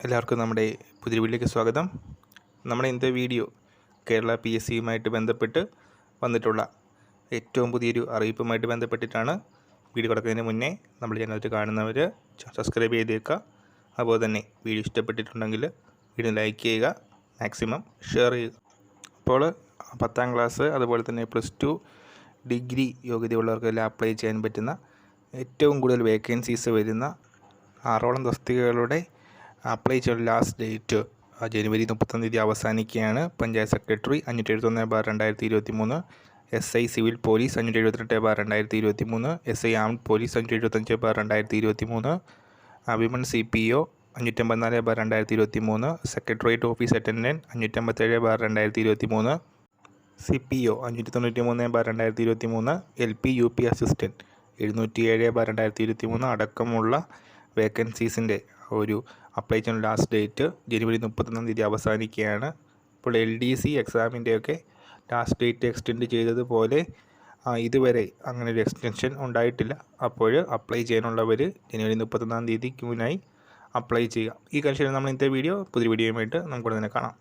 എല്ലാവർക്കും നമ്മുടെ പുതിയ വീട്ടിലേക്ക് സ്വാഗതം. നമ്മുടെ ഇന്നത്തെ വീഡിയോ കേരള പി എസ് സിയുമായിട്ട് ബന്ധപ്പെട്ട് വന്നിട്ടുള്ള ഏറ്റവും പുതിയൊരു അറിയിപ്പുമായിട്ട് ബന്ധപ്പെട്ടിട്ടാണ് വീഡിയോ കിടക്കുന്നതിന് മുന്നേ നമ്മൾ ചാനലിൽ കാണുന്നവർ സബ്സ്ക്രൈബ് ചെയ്തേക്കുക അതുപോലെ തന്നെ വീഡിയോ ഇഷ്ടപ്പെട്ടിട്ടുണ്ടെങ്കിൽ വീഡിയോ ലൈക്ക് ചെയ്യുക മാക്സിമം ഷെയർ ചെയ്യുക. അപ്പോൾ പത്താം ക്ലാസ് അതുപോലെ തന്നെ പ്ലസ് ടു ഡിഗ്രി യോഗ്യതയുള്ളവർക്കെല്ലാം അപ്ലൈ ചെയ്യാൻ പറ്റുന്ന ഏറ്റവും കൂടുതൽ വേക്കൻസീസ് വരുന്ന ആറോളം തസ്തികകളുടെ അപ്ലൈ ചെയ്ത ലാസ്റ്റ് ഡേറ്റ് ജനുവരി മുപ്പത്തൊന്ന് തീയതി അവസാനിക്കുകയാണ്. പഞ്ചായത്ത് സെക്രട്ടറി അഞ്ഞൂറ്റി എഴുപത്തൊന്ന് ബാർ രണ്ടായിരത്തി ഇരുപത്തി മൂന്ന് എസ് ഐ സിവിൽ പോലീസ് അഞ്ഞൂറ്റി എഴുപത്തിരണ്ട് ബാർ രണ്ടായിരത്തി ഇരുപത്തി മൂന്ന് എസ് ഐ ആംഡ് പോലീസ് അഞ്ഞൂറ്റി എഴുപത്തഞ്ച് ബാർ രണ്ടായിരത്തി ഇരുപത്തി മൂന്ന് വിമൺ സി പി ഒ അഞ്ഞൂറ്റമ്പത്തിനാല് ബാർ രണ്ടായിരത്തി ഇരുപത്തി മൂന്ന് സെക്രട്ടേറിയറ്റ് ഓഫീസ് അറ്റൻഡന്റ് അഞ്ഞൂറ്റമ്പത്തേഴ് ബാർ രണ്ടായിരത്തി ഇരുപത്തി മൂന്ന് സി പി ഒ അഞ്ഞൂറ്റി തൊണ്ണൂറ്റി മൂന്ന് ബാർ രണ്ടായിരത്തി ഇരുപത്തി മൂന്ന് L P U P assistant എഴുന്നൂറ്റി ഏഴ് ബാർ രണ്ടായിരത്തി ഇരുപത്തി മൂന്ന് അടക്കമുള്ള വേക്കൻസീസിന്റെ ഒരു അപ്ലൈ ചെയ്യുന്ന ലാസ്റ്റ് ഡേറ്റ് ജനുവരി മുപ്പത്തൊന്നാം തീയതി അവസാനിക്കുകയാണ്. ഇപ്പോൾ എൽ ഡി സി എക്സാമിന്റെയൊക്കെ ലാസ്റ്റ് ഡേറ്റ് എക്സ്റ്റെൻഡ് ചെയ്തതുപോലെ ഇതുവരെ അങ്ങനെ ഒരു എക്സ്റ്റൻഷൻ ഉണ്ടായിട്ടില്ല. അപ്പോൾ അപ്ലൈ ചെയ്യാനുള്ളവർ ജനുവരി മുപ്പത്തൊന്നാം തീയതിക്ക് മുന്നായി അപ്ലൈ ചെയ്യുക. ഈ കാഴ്ചയിൽ നമ്മൾ ഇന്നത്തെ വീഡിയോ പുതിയ വീഡിയോയുമായിട്ട് നമുക്ക് ഉടനെ കാണാം.